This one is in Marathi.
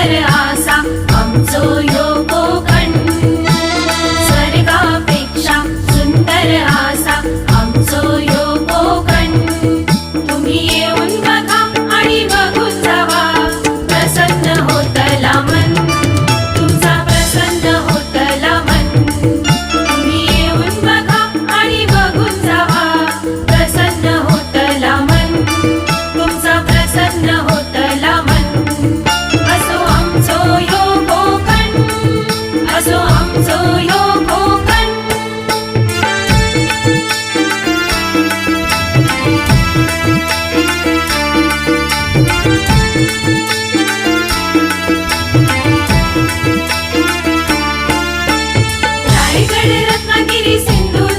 सुंदर कोकण प्रसन्न होतला म्हण तुमचा प्रसन्न होतला म्हण तुम्ही येऊन जावा प्रसन्न होतला म्हण तुमचा प्रसन्न ஏழு ரத்னகிரி